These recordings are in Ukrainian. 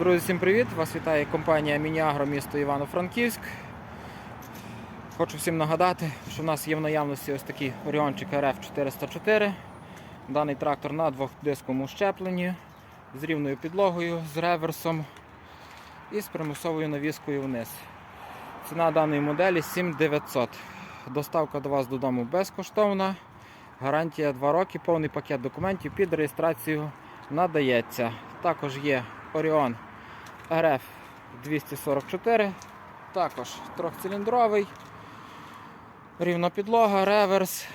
Друзі, всім привіт! Вас вітає компанія Мініагро місто Івано-Франківськ. Хочу всім нагадати, що в нас є в наявності ось такий Оріончик RF404. Даний трактор на двохдисковому щепленні з рівною підлогою, з реверсом і з примусовою навіскою вниз. Ціна даної моделі 7900. Доставка до вас додому безкоштовна. Гарантія 2 роки, повний пакет документів під реєстрацію надається. Також є Orion RF 244, також трьохциліндровий, рівна підлога, реверс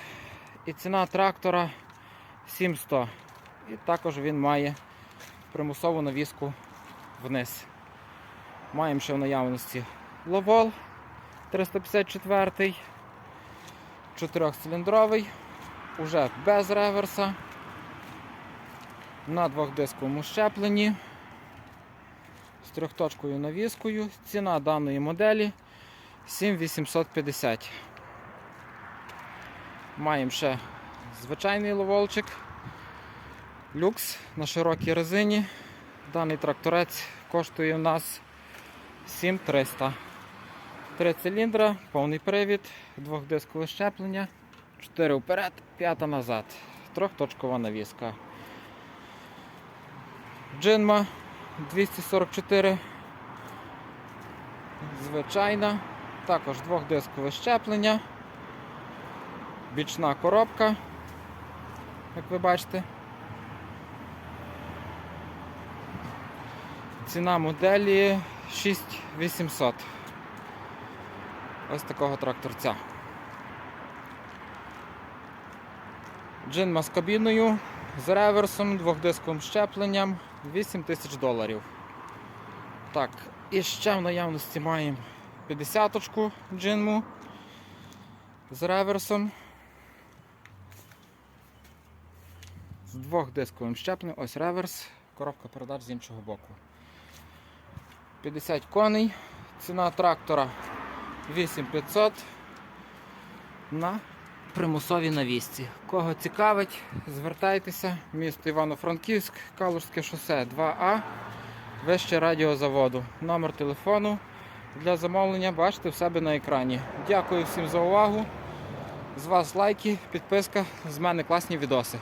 і ціна трактора 700. І також він має примусову навіску вниз. Маємо ще в наявності Ловол 354, чотирьохциліндровий, уже без реверса, на двохдисковому щепленні з трьохточкою навіскою. Ціна даної моделі 7850. Маємо ще звичайний ловолчик. Люкс на широкій резині. Даний тракторець коштує у нас 7300. Три циліндра, повний привід, двохдискове щеплення, 4 вперед, 5 назад. Трьохточкова навіска. Джинма 244. Звичайна. Також двохдискове щеплення. Бічна коробка, як ви бачите. Ціна моделі 6800. Ось такого тракторця. Джинма з кабіною, з реверсом, двохдисковим щепленням 8 тисяч доларів. Так, і ще в наявності маємо 50-очку джинму з реверсом. З двохдисковим щепленням, ось реверс, коробка передач з іншого боку. 50 коней, ціна трактора 8500 на примусовій навісці. Кого цікавить, звертайтеся, місто Івано-Франківськ, Калужське шосе 2А, вище радіозаводу. Номер телефону для замовлення бачите в себе на екрані. Дякую всім за увагу. З вас лайки, підписка, з мене класні відоси.